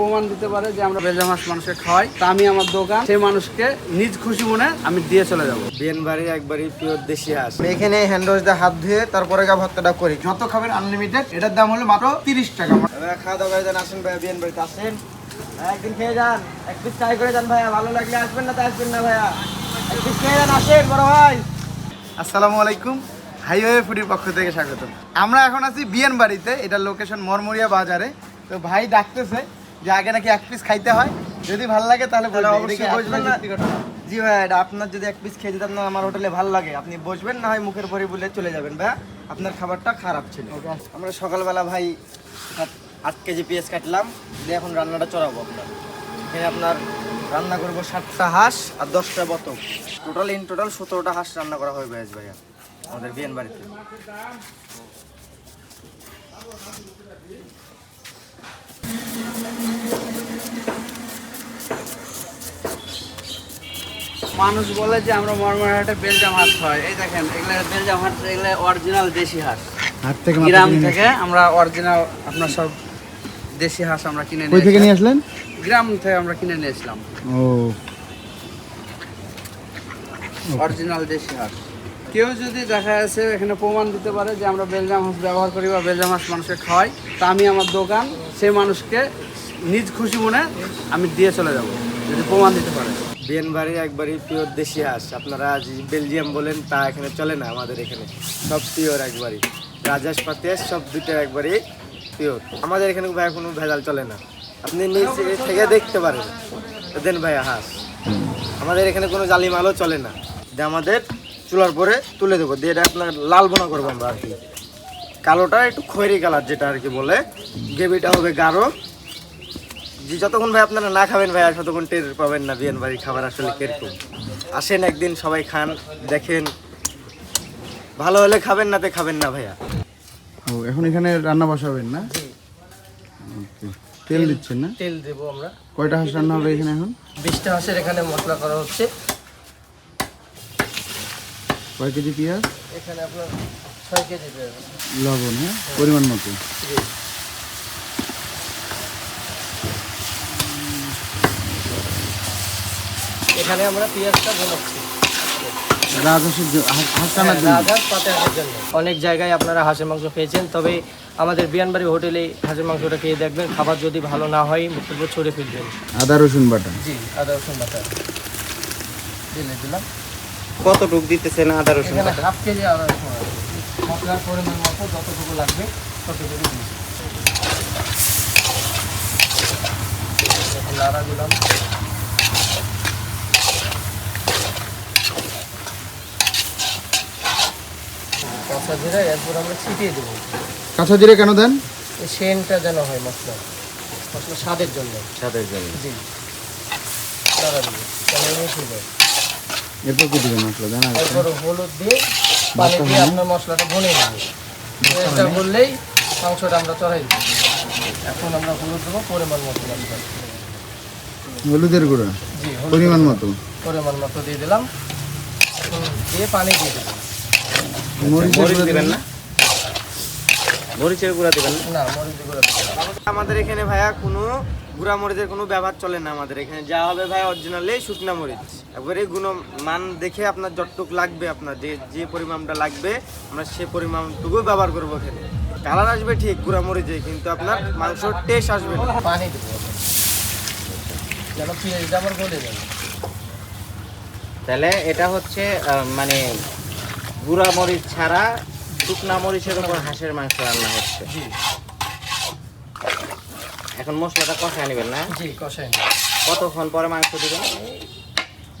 প্রমাণ দিতে পারে যে আমরা বেলজাম মাছ মানুষকে খাওয়াই। তা আমি আমার দোকান, সেই মানুষকে নিজ খুশি মনে আমি দিয়ে চলে যাব। বিয়েন বাড়ি একবারই পিওর দেশি হাঁস। এখানে হ্যান্ড ওয়াশ দিয়ে হাত ধুয়ে তারপরে গা ভর্তাটা করি। যত খাবেন আনলিমিটেড এটার দাম হলো মাত্র তিরিশ টাকা। খাওয়া দাওয়া যান, আসেন ভাইয়া বিয়েন বাড়িতে আসেন। একদিন খেয়ে যান, এক পিস ট্রাই করে যান ভাইয়া, ভালো লাগলে আসবেন না তো আসবেন না ভাইয়া। এক পিস খেয়ে যান, আসেন, বড় ভাই। আসসালামু আলাইকুম, হাইওয়ে ফুডির পক্ষ থেকে স্বাগত আমরা এখন আছি বিয়েন বাড়িতে এটা লোকেশন মরমরিয়া বাজারে। তো ভাই ডাকতেছে যে আগে নাকি এক পিস খাইতে হয়। যদি ভালো লাগে তাহলে। অবশ্যই বসবেন না? জি ভাই এটা আপনার যদি এক পিস খেয়ে যেতাম না আমার হোটেলে ভালো লাগে। আপনি বসবেন না হয় মুখের পরে বলে চলে যাবেন ভাই। আপনার খাবারটা খারাপ ছিল। আমরা সকালবেলা ভাই আট কেজি পেঁয়াজ কাটলাম। দিয়ে এখন রান্নাটা চড়াবো আপনার এখানে আপনার রান্না করব সাতটা হাঁস আর দশটা বতক। টোটাল ইন টোটাল সতেরোটা হাঁস রান্না করা হবে ভাইয়া ভাইয়া আমাদের বিয়ান বাড়িতে। মানুষ বলে যে আমরা মরমরহাটে বেলজাম হাঁস খাওয়াই। এই দেখেন এগুলো বেলজাম হাঁস এগুলো অরিজিনাল দেশি হাঁস। হাট থেকে গ্রাম থেকে আমরা অরিজিনাল আপনার সব দেশি হাঁস আমরা কিনে কই থেকে নিয়ে নিয়ে আসলেন? গ্রাম থেকে আমরা কিনে নিয়েছিলাম। ও। অরিজিনাল দেশি হাঁস। কেউ যদি দেখা যাচ্ছে এখানে প্রমাণ দিতে পারে যে আমরা বেলজাম হাঁস ব্যবহার করি বা বেলজাম হাঁস মানুষকে খাওয়াই তা আমি আমার দোকান সেই মানুষকে নিজ খুশি মনে আমি দিয়ে চলে যাব যদি প্রমাণ দিতে পারে। বিয়েন বাড়ি একবারই পিওর দেশি হাঁস আপনারা আজ বেলজিয়াম বলেন, তা এখানে চলে না আমাদের এখানে। সব পিওর একবারই। রাজাস পাতিয়াস সব দুটো একবারই পিওর। আমাদের এখানে ভাই কোনো ভেজাল চলে না। আপনি নিচে থেকে দেখতে পারেন। দেন ভাইয়া হাঁস। আমাদের এখানে কোনো জালি মালও চলে না। যে আমাদের চুলার পরে তুলে দেবো। দিয়ে এটা আপনার লাল বোনা করব আমরা আর কি। কালোটা একটু খয়েরি কালার যেটা আর কি বলে। গ্রেভিটা হবে গাঢ়। যতক্ষণ ভাই আপনারা না খাবেন ভাই আর ততক্ষণ টের পাবেন না বিয়ান বাড়ির খাবার আসলে কীরকম। আসেন একদিন সবাই খান দেখেন। ভালো হলে খাবেন না তে খাবেন না ভাইয়া। ও এখন এখানে রান্না বসাবেন না. তেল দিচ্ছেন না? তেল দেবো আমরা। কয়টা হাঁস রান্না হবে এখানে এখন? বিশটা হাঁসের এখানে মশলা করা হচ্ছে। কয় কেজি পেঁয়াজ? এখানে আপনার ছয় কেজি পেঁয়াজ। লবণ হ্যাঁ? পরিমাণ মতো। এখানে আমরা পেঁয়াজটা রাজহাঁস জন্য। অনেক জায়গায় আপনারা হাঁসের মাংস খেয়েছেন তবে আমাদের বিয়ানবাড়ি হোটেলে হাঁসের মাংসটা খেয়ে দেখবেন খাবার যদি ভালো না হয় মুখের উপর ছড়ে ফেলবেন। আদা রসুন বাটা। জি আদা রসুন বাটা। দিলে দিলাম। কতটুক দিতেছেন আদা রসুন হাফ কেজি আদা রসুন আছে। মশলার পরিমাণ মতো যতটুকু লাগবে ততটুকু দিলাম। কাঁচা জিরা এরপর আমরা ছিটিয়ে দেবো। কাঁচা জিরে কেন দেন? এই সেন্টটা যেন হয় মশলা। মশলা স্বাদের জন্য। সাদের জন্য। জি। নাড়া দিব তাহলে মিশে যায় এরপর কি দিবেন মশলা? দেন এরপর হলুদ দিয়ে পানি দিয়ে আপনার মশলাটা ভনে নেব। এটা বললেই মাংসটা আমরা চড়াই দিব। এখন আমরা হলুদ দেবো পরিমাণ মতো হলুদের গুঁড়া? জি পরিমাণ মতো। পরিমাণ মতো দিয়ে দিলাম। দিয়ে পানি দিয়ে দেবো মরিচের মরিচ গুঁড়া দিবেন দিবেন না? মরিচের গুঁড়া দিবেন না? না মরিচ গুঁড়ো দেবো না। আমাদের এখানে ভাইয়া কোনো গুঁড়া মরিচের কোনো ব্যবহার চলে না আমাদের এখানে। যা হবে ভাই অরিজিনালি শুকনা মরিচ। একবারে গুণ মান দেখে আপনার যতটুক লাগবে আপনার যে যে পরিমাণটা লাগবে আমরা সে পরিমাণটুকু ব্যবহার করব এখানে। কালার আসবে ঠিক গুঁড়া মরিচে কিন্তু আপনার মাংসর টেস্ট আসবে না। পানি তাহলে এটা হচ্ছে আহ, মানে গুঁড়া মরিচ ছাড়া শুকনা মরিচের উপর হাঁসের মাংস রান্না হচ্ছে। জি। এখন মশলাটা কষায় নেবেন না? জি নিন কতক্ষণ পরে মাংস দিবেন?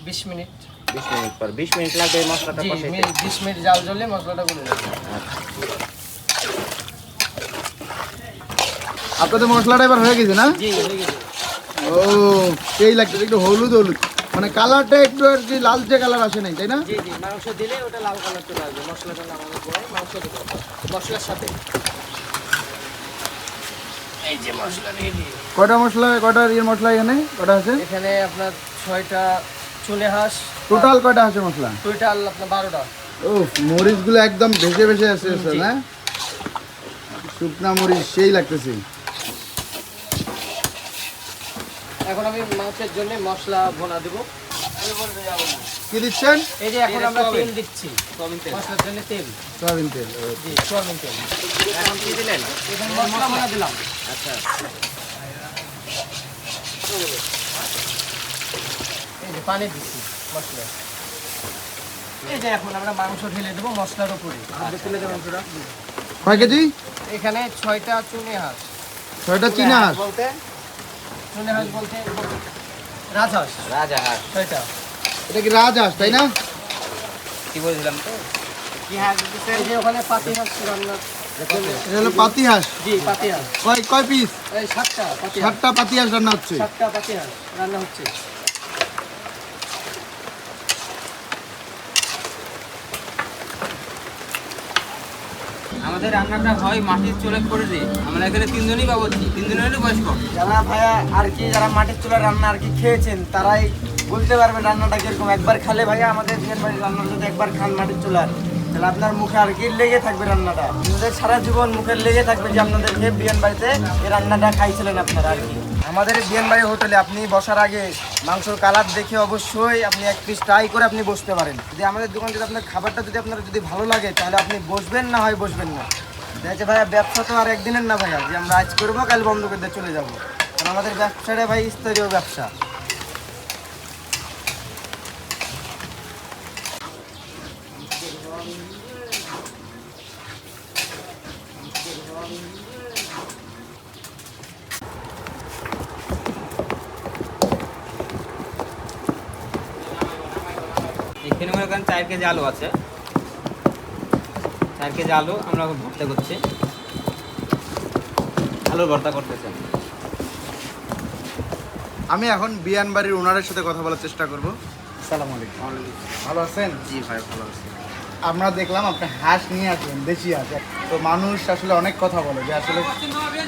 বিশ মিনিট। বিশ মিনিট পর। বিশ মিনিট লাগবে এই মশলাটা কষাইতে। বিশ মিনিট জাল জ্বলে মশলাটা গলে যাবে আপনাদের মশলাটা এবার হয়ে গেছে না? জি হয়ে গেছে। ও সেই লাগছে একটু হলুদ হলুদ। মানে কালারটা একটু আর কি লালচে কালার আসে নাই তাই না? জি জি মাংস দিলে ওটা লাল কালার চলে আসবে। মশলাটা নামানোর পরে মাংস দেবো মশলার সাথে। এই যে মশলা নিয়ে কয়টা মশলা কয়টা মশলা এখানে? কয়টা আছে? এখানে আপনার ছয়টা চুলে হাঁস টোটাল কয়টা আছে মশলা? টোটাল আপনার বারোটা। ও মরিচগুলো একদম ভেসে ভেসে আছে না? শুকনা মরিচ সেই লাগতেছে। এখন আমি মাংসের জন্য মশলা ভোনা দেবো। কি দিচ্ছেন? এই যে এখন আমরা তেল দিচ্ছি। মশলার জন্য তেল। সয়াবিন তেল জি সোয়াবিন তেল। এখন কি দিলেন? এখন মশলা ভোনা দিলাম। আচ্ছা। এই যে পানি দিচ্ছি মশলা। এই যে এখন আমরা মাংস ঢেলে দেবো মশলার উপরে। তুলে দেবো মাংসটা। কয় কেজি? এখানে ছয়টা চুনে হাঁস। ছয়টা চীনা হাঁস। বলতে হাঁস বলতে রাজহাঁস। রাজা হাঁস ছয়টা এটা কি রাজ হাঁস তাই না? কি বলছিলাম তো? কি হাঁস? যে ওখানে পাতি হাঁস রান্না? এটা হলো পাতি হাঁস। জি পাতি হাঁস। কয় কয় পিস এই সাতটা পাতি সাতটা পাতি হাঁস রান্না হচ্ছে। সাতটা পাতি হাঁস রান্না হচ্ছে। আমাদের রান্নাটা হয় মাটির চুলে করে দিই আমরা এখানে তিনজনই বাবুর্চি তিনজনেরই বয়স কম যারা ভাইয়া আর কি যারা মাটির চুলার রান্না আর কি খেয়েছেন, তারাই বলতে পারবে রান্নাটা কীরকম। একবার খালে ভাইয়া আমাদের বিয়ের বাড়ির রান্না যদি একবার খান মাটির চুলার। তাহলে আপনার মুখে আর কি লেগে থাকবে রান্নাটা। আপনাদের সারা জীবন মুখে লেগে থাকবে যে আপনাদের বিয়ের বাড়িতে এই রান্নাটা খাইছিলেন আপনারা আর কি। আমাদের বিয়ান বাড়ি হোটেলে আপনি বসার আগে মাংসর কালার দেখে অবশ্যই আপনি এক পিস ট্রাই করে আপনি বসতে পারেন। যদি আমাদের দোকান যদি আপনার খাবারটা যদি আপনার যদি ভালো লাগে, তাহলে আপনি বসবেন না হয় বসবেন না। দেখছে ভাইয়া ব্যবসা তো আর একদিনের না ভাইয়া, যে আমরা আজ করব, কাল বন্ধ করে চলে যাব। কারণ আমাদের ব্যবসাটা ভাই স্তরীয় ব্যবসা। এখানে মনে করেন চার কেজি আলু আছে। চার কেজি আলু আমরা ভর্তা করছি। আলুর ভর্তা করতেছেন আমি এখন বিয়ান বাড়ির ওনারের সাথে কথা বলার চেষ্টা করব। সালাম আলাইকুম। ভালো আছেন? জি ভাই ভালো আছে। আমরা দেখলাম আপনি হাঁস নিয়ে আসবেন দেশি হাঁস। তো মানুষ আসলে অনেক কথা বলে যে আসলে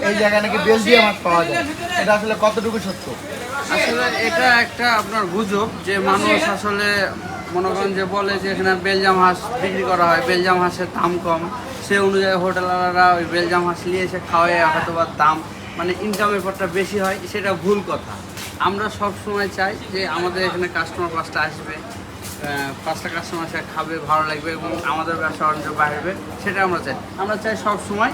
এই জায়গায় নাকি বেলজিয়াম হাঁস পাওয়া যায়। এটা আসলে কতটুকু সত্য? আসলে এটা একটা আপনার গুজব যে মানুষ আসলে মনে করেন যে বলে যে এখানে বেলজাম হাঁস বিক্রি করা হয়, বেলজাম হাঁসের দাম কম। সে অনুযায়ী হোটেলওয়ালারা ওই বেলজাম হাঁস নিয়ে এসে খাওয়ায় হয়তো বা দাম মানে ইনকাম ব্যাপারটা বেশি হয়, সেটা ভুল কথা। আমরা সব সময় চাই যে আমাদের এখানে কাস্টমার পাঁচটা আসবে পাঁচটা কাস্টমার এসে খাবে, ভালো লাগবে এবং আমাদের ব্যবসা বাণিজ্য বাড়বে সেটা আমরা চাই। আমরা চাই সব সময়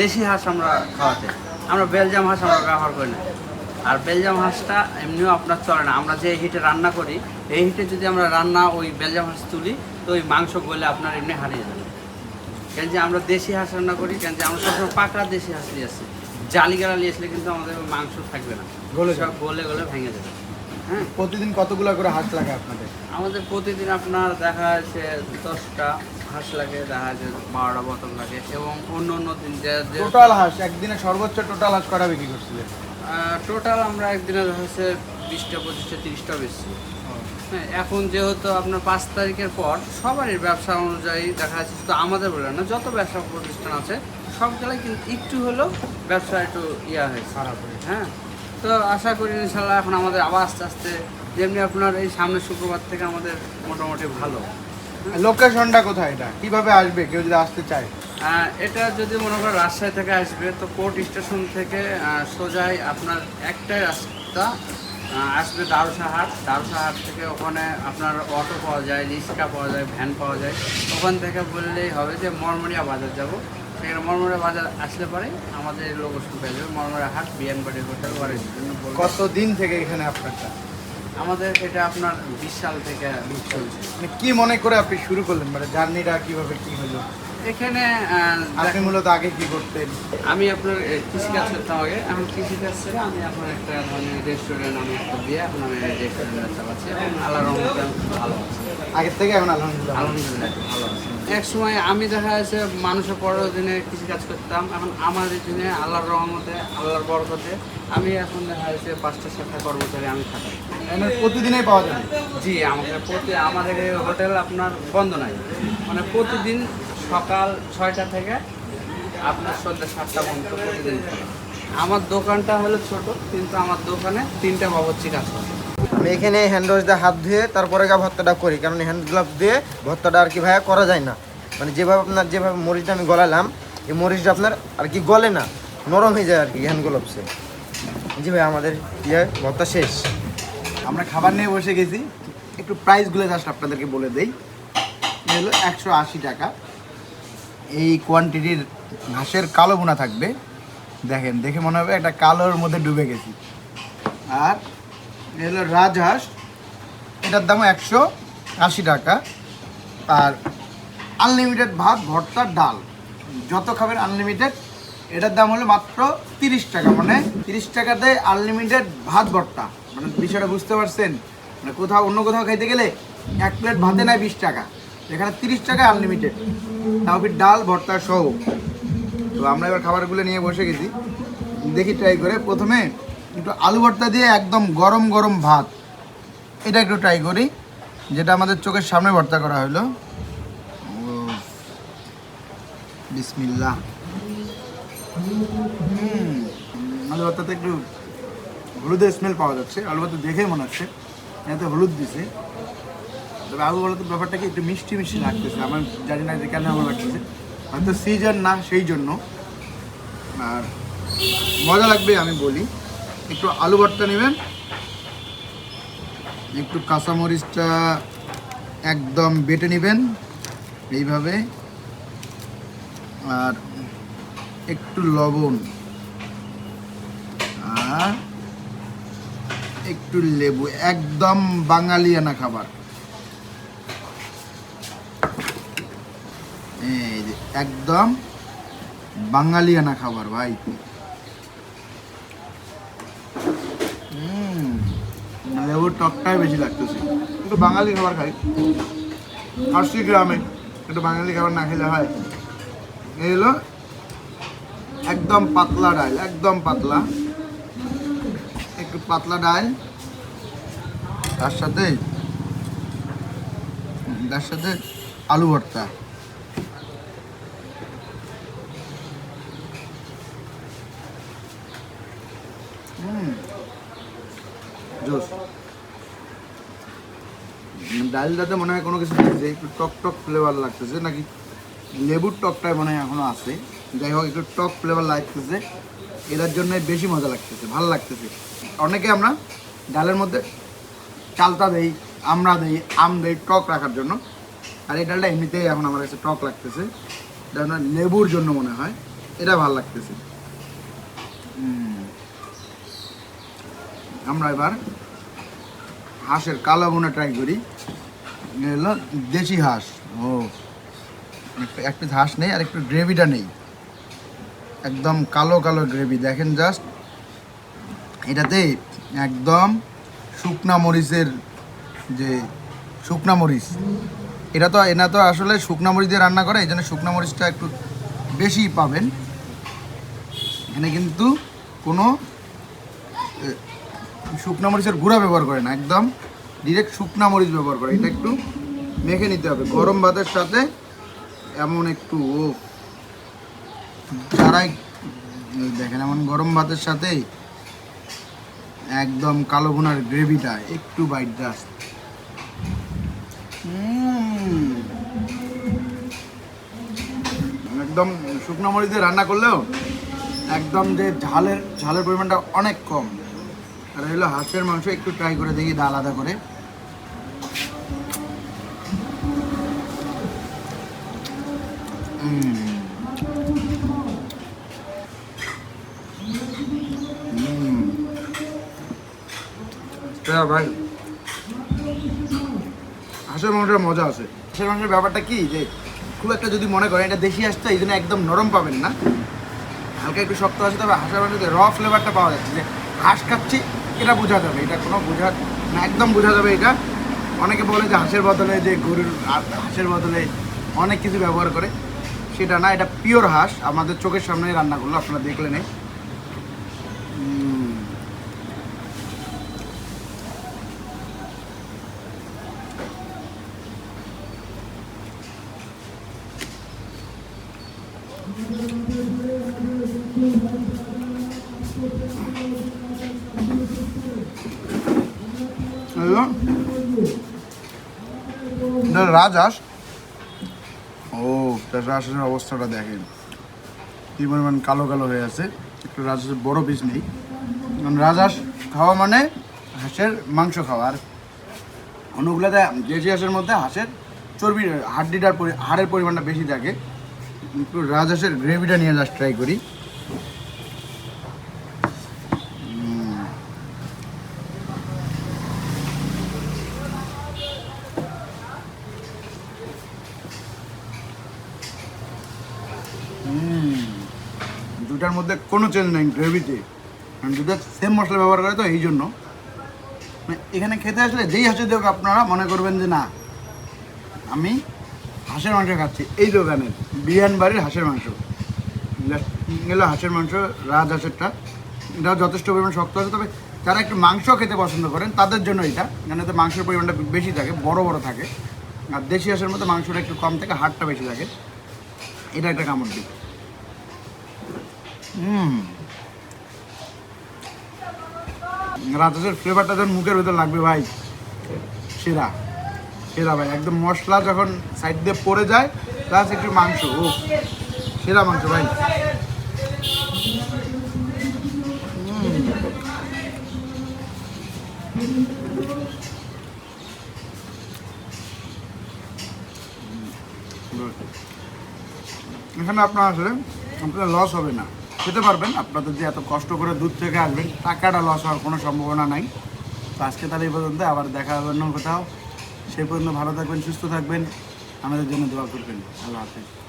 দেশি হাঁস আমরা খাওয়াতে। আমরা বেলজাম হাঁস আমরা ব্যবহার করি না। আর বেলজাম হাঁসটা এমনিও আপনার চলে না। আমরা যে হিটে রান্না করি এই হিটে যদি আমরা রান্না ওই বেলজাম হাঁস তুলি তো ওই মাংস গলে আপনার এমনি হারিয়ে যাবে। কেন যে আমরা দেশি হাঁস রান্না করি কেন যে আমরা সবসময় পাকড়া দেশি হাঁস নিয়ে আসি। জালি গালা নিয়ে আসলে কিন্তু আমাদের মাংস থাকবে না। গলে সব গলে গলে ভেঙে যাবে। হ্যাঁ? প্রতিদিন কতগুলো করে হাঁস লাগে আপনাদের? আমাদের প্রতিদিন আপনার দেখা যাচ্ছে দশটা হাঁস লাগে দেখা যাচ্ছে বারোটা বোতল লাগে এবং অন্য অন্য দিন যে যে টোটাল হাঁস একদিনে সর্বোচ্চ টোটাল হাঁস করা বিক্রি করছিলেন? টোটাল আমরা একদিনে যাচ্ছে বিশটা পঁচিশটা তিরিশটা বেশি হ্যাঁ এখন যেহেতু আপনার পাঁচ তারিখের পর সবারই ব্যবসা অনুযায়ী দেখা যাচ্ছে শুধু আমাদের বলে না যত ব্যবসা প্রতিষ্ঠান আছে সব জায়গায় কিন্তু একটু হলেও ব্যবসা একটু ইয়া হয়েছে। খারাপ হয়ে হ্যাঁ তো আশা করি ইনশাল্লাহ এখন আমাদের আবার আস্তে আস্তে যেমনি আপনার এই সামনের শুক্রবার থেকে আমাদের মোটামুটি ভালো। লোকেশনটা কোথায় এটা? কীভাবে আসবে? কেউ যদি আসতে চায়। এটা যদি মনে করেন রাজশাহী থেকে আসবে তো কোর্ট স্টেশন থেকে সোজাই আপনার একটাই রাস্তা আসবে দারুসাহাট দারুসাহাট থেকে ওখানে আপনার অটো পাওয়া যায় রিক্সা পাওয়া যায় ভ্যান পাওয়া যায়। ওখান থেকে বললেই হবে যে মরমরিয়া বাজার যাব। সেখানে মরমরিয়া বাজার আসলে পরে আমাদের লোকেশন পেয়ে যাবে। মরমরিয়া হাট বিয়ানবাড়ি হোটেল বাড়ির জন্য কত দিন থেকে এখানে আপনারটা? আমাদের এটা আপনার বিশ সাল থেকে চলছে মানে কি মনে করে আপনি শুরু করলেন? মানে জার্নিটা কীভাবে কি হলো? এখানে আপনি মূলত আগে কি করতেন? আমি আপনার কৃষিকাজ করতাম আগে। এখন কৃষিকাজ ছেড়ে আমি আপনার একটা ধরনের রেস্টুরেন্ট আমি একটা দিয়ে এখন আমি রেস্টুরেন্ট চালাচ্ছি এবং আল্লাহ রহমতে ভালো আছি। আগের থেকে এখন আলহামদুলিল্লাহ আলহামদুলিল্লাহ ভালো আছি। এক সময় আমি দেখা যাচ্ছে মানুষের পরের দিনে কৃষিকাজ করতাম এখন আমার দিনে আল্লাহর রহমতে আল্লাহর বরকতে আমি এখন দেখা যাচ্ছে পাঁচটা সাতটা কর্মচারী আমি থাকি। মানে প্রতিদিনই পাওয়া যাবে জি আমাদের প্রতি আমাদের হোটেল আপনার বন্ধ নাই। মানে প্রতিদিন সকাল ছয়টা থেকে আপনার সন্ধ্যা সাতটা পর্যন্ত প্রতিদিন আমার দোকানটা হলো ছোট, কিন্তু আমার দোকানে তিনটা বাবচ্চি কাজ করে আমি এখানে হ্যান্ড ওয়াশ দিয়ে হাত ধুয়ে তারপরে গা ভর্তাটা করি, কারণ হ্যান্ড গ্লাভস দিয়ে ভর্তাটা আর কি ভাইয়া করা যায় না। মানে যেভাবে আপনার যেভাবে মরিচটা আমি গলালাম, এই মরিচটা আপনার আর কি গলে না, নরম হয়ে যায় আর কি হ্যান্ড গ্লাভসে জি ভাই, আমাদের ইয়ে ভর্তা শেষ। আমরা খাবার নিয়ে বসে গেছি। একটু প্রাইসগুলো জাস্ট আপনাদেরকে বলে দেই। হলো একশো আশি টাকা। এই কোয়ান্টিটির ঘাসের কালো বোনা থাকবে। দেখেন, দেখে মনে হবে একটা কালোর মধ্যে ডুবে গেছি। আর এ হলো রাজহাঁস। এটার দাম একশো আশি টাকা। আর আনলিমিটেড ভাত, ভর্তা, ডাল। যত খাবেন আনলিমিটেড এটার দাম হলো মাত্র তিরিশ টাকা। মানে তিরিশ টাকাতে আনলিমিটেড ভাত, ভর্তা। মানে বিষয়টা বুঝতে পারছেন? মানে কোথাও, অন্য কোথাও খাইতে গেলে এক প্লেট ভাতে নেয় বিশ টাকা। এখানে তিরিশ টাকা আনলিমিটেড তাও ডাল ভর্তা সহ। তো আমরা এবার খাবারগুলো নিয়ে বসে গেছি। দেখি ট্রাই করে। প্রথমে একটু আলু ভর্তা দিয়ে একদম গরম গরম ভাত। এটা একটু ট্রাই করি। যেটা আমাদের চোখের সামনে ভর্তা করা হলো। বিসমিল্লাহ। হুম, আলু ভর্তাতে একটু হলুদের স্মেল পাওয়া যাচ্ছে। আলু ভর্তা দেখেই মনে হচ্ছে। এতে হলুদ দিছে। তবে আলু ভর্তার ব্যাপারটা কি, একটু মিষ্টি মিষ্টি লাগতেছে। আমার জানি না যে কেন আমার লাগতেছে। হয়তো সিজন না সেই জন্য। আর মজা লাগবে, আমি বলি। একটু আলু ভর্তা নেবেন। একটু কাঁচামরিচটা একদম বেটে নেবেন এইভাবে। আর একটু লবণ। আর একটু লেবু। একদম বাঙালিয়ানা খাবার। এই একদম বাঙালিয়ানা খাবার ভাই। লেবুর টকটাই বেশি লাগতেছে। একটু বাঙালি খাবার খাই। আশি গ্রামে একটু বাঙালি খাবার না খেলে হয়। এই হলো একদম পাতলা ডাল, একদম পাতলা। একটু পাতলা ডাল। তার সাথে তার সাথে আলু ভর্তা। জোস ডালটাতে মনে হয় কোনো কিছু দিচ্ছে একটু টক টক ফ্লেভার লাগতেছে, নাকি লেবুর টকটাই মনে হয় এখনও আছে। যাই হোক, একটু টক ফ্লেভার লাগতেছে, এটার জন্য বেশি মজা লাগতেছে, ভালো লাগতেছে। অনেকে আমরা ডালের মধ্যে চালতা দেই আমরা দেই, আম দেই, টক রাখার জন্য। আর এই ডালটা এমনিতেই এখন আমার কাছে টক লাগতেছে। এটা লেবুর জন্য মনে হয়, এটা ভালো লাগতেছে। হুম। আমরা এবার হাঁসের কালো বোনা ট্রাই করি। হলো দেশি হাঁস। ও একটু একটু হাঁস নেই, আর একটু গ্রেভিটা নেই। একদম কালো কালো গ্রেভি দেখেন জাস্ট এটাতে একদম শুকনা মরিচের যে শুকনা মরিচ, এটা তো, এনা তো আসলে শুকনা মরিচ দিয়ে রান্না করে, এই জন্য শুকনা মরিচটা একটু বেশি পাবেন। এখানে কিন্তু কোনো শুকনা মরিচের গুঁড়া ব্যবহার করে না, একদম ডিরেক্ট শুকনা মরিচ ব্যবহার করে। এটা একটু মেখে নিতে হবে। গরম ভাতের সাথে এমন একটু, ও যারাই দেখেন এমন গরম ভাতের সাথে একদম কালো ভুনার গ্রেভিটা একটু বাইট দাস একদম শুকনো মরিচ দিয়ে রান্না করলেও একদম যে ঝালের ঝালের পরিমাণটা অনেক কম। আর হলো হাঁসের মাংস একটু ট্রাই করে দেখি এটা আলাদা করে। ভাই। হাঁসের মাংসের মজা আছে। হাঁসের মাংসের ব্যাপারটা কি যে, খুব একটা যদি মনে করেন, এটা দেশি হাঁস তো, এই জন্য একদম নরম পাবেন না। হালকা একটু শক্ত আছে, তবে হাঁসের মাংসতে র ফ্লেভারটা পাওয়া যাচ্ছে, যে হাঁস খাচ্ছি এটা বোঝা যাবে, এটা কোনো বোঝা, না, একদম বোঝা যাবে এটা। অনেকে বলে যে হাঁসের বদলে যে গরুর হাঁসের বদলে অনেক কিছু ব্যবহার করে। সেটা না, এটা পিওর হাঁস। আমাদের চোখের সামনে রান্না করল, আপনারা দেখলেন উম। রাজহাঁস। ও রাজহাঁসের অবস্থাটা দেখেন। কি পরিমাণ কালো কালো হয়ে আছে। একটু রাজহাঁসের বড় পিস নেই। রাজহাঁস খাওয়া মানে হাঁসের মাংস খাওয়া। আর অন্যগুলোতে দেশি হাঁসের মধ্যে হাঁসের চর্বি, হাড্ডিটার হাড়ের পরিমাণটা বেশি থাকে। একটু রাজহাঁসের গ্রেভিটা নিয়ে জাস্ট ট্রাই করি। মধ্যে কোনো চেঞ্জ নেই গ্রেভিতে দুটো সেম মশলা ব্যবহার করে তো এই জন্য। মানে এখানে খেতে আসলে যেই হাঁসের দেখ আপনারা মনে করবেন যে না, আমি হাঁসের মাংস খাচ্ছি। এই দোকানের বিরিয়ান বাড়ির হাঁসের মাংস। এগুলো হাঁসের মাংস, রাজ হাঁসেরটা। এটাও যথেষ্ট পরিমাণ শক্ত আছে, তবে যারা একটু মাংস খেতে পছন্দ করেন, তাদের জন্য এটা। কেন এতে মাংসের পরিমাণটা বেশি থাকে, বড় বড় থাকে। আর দেশি হাঁসের মধ্যে মাংসটা একটু কম থাকে, হাড়টা বেশি থাকে। এটা একটা কামড় দিক রাজহাঁসের ফ্লেভারটা যখন মুখের ভেতর লাগবে ভাই, সেরা সেরা ভাই, একদম মশলা যখন সাইড দিয়ে পড়ে যায় প্লাস একটু মাংস, ও, সেরা মাংস ভাই। এখানে আপনার আসলে, আপনার লস হবে না। খেতে পারবেন। আপনাদের যে এত কষ্ট করে দূর থেকে আসবেন, টাকাটা লস হওয়ার কোনো সম্ভাবনা নাই। তো আজকে তাহলে এই পর্যন্ত, আবার দেখা হবে অন্য কোথাও। সেই পর্যন্ত ভালো থাকবেন, সুস্থ থাকবেন। আমাদের জন্য দোয়া করবেন। আল্লাহ হাফিজ।